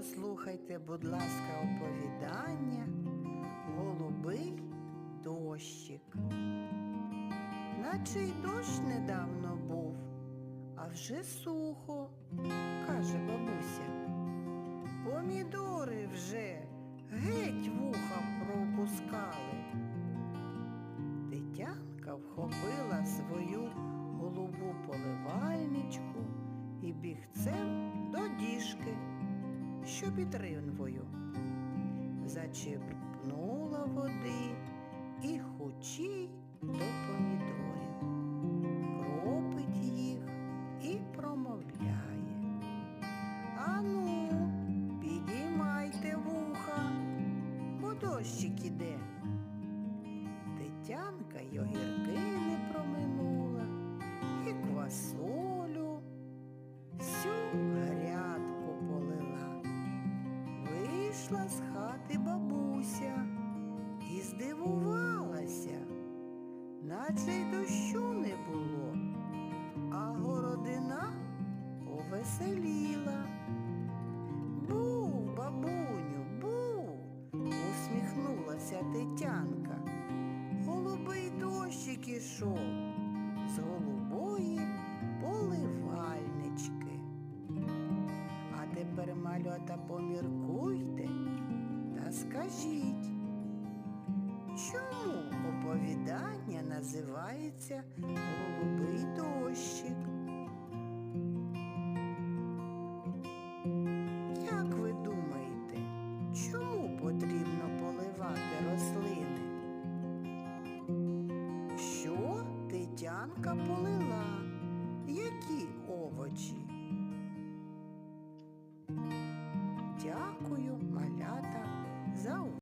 Послухайте, будь ласка, оповідання Голубий дощик. Наче й дощ недавно був, а вже сухо, каже бабуся. Помідори вже геть вуха пропускали. Тетянка вхопила свою голубу поливальничку і бігцем до діжки, що під ринвою. Зачепнула води і хучій до помідорів, кропить їх і промовляє. Ану, підіймайте вуха, бо дощик іде. Тетянка й Вийшла з хати бабуся і здивувалася, наче й дощу не було, а городина повеселіла. Був, бабуню, був, усміхнулася Тетянка. Голубий дощик ішов малята, поміркуйте та скажіть, чому оповідання називається Голубий дощик? Як ви думаєте, чому потрібно поливати рослини? Що Тетянка полила? Дякую, малята, за увагу.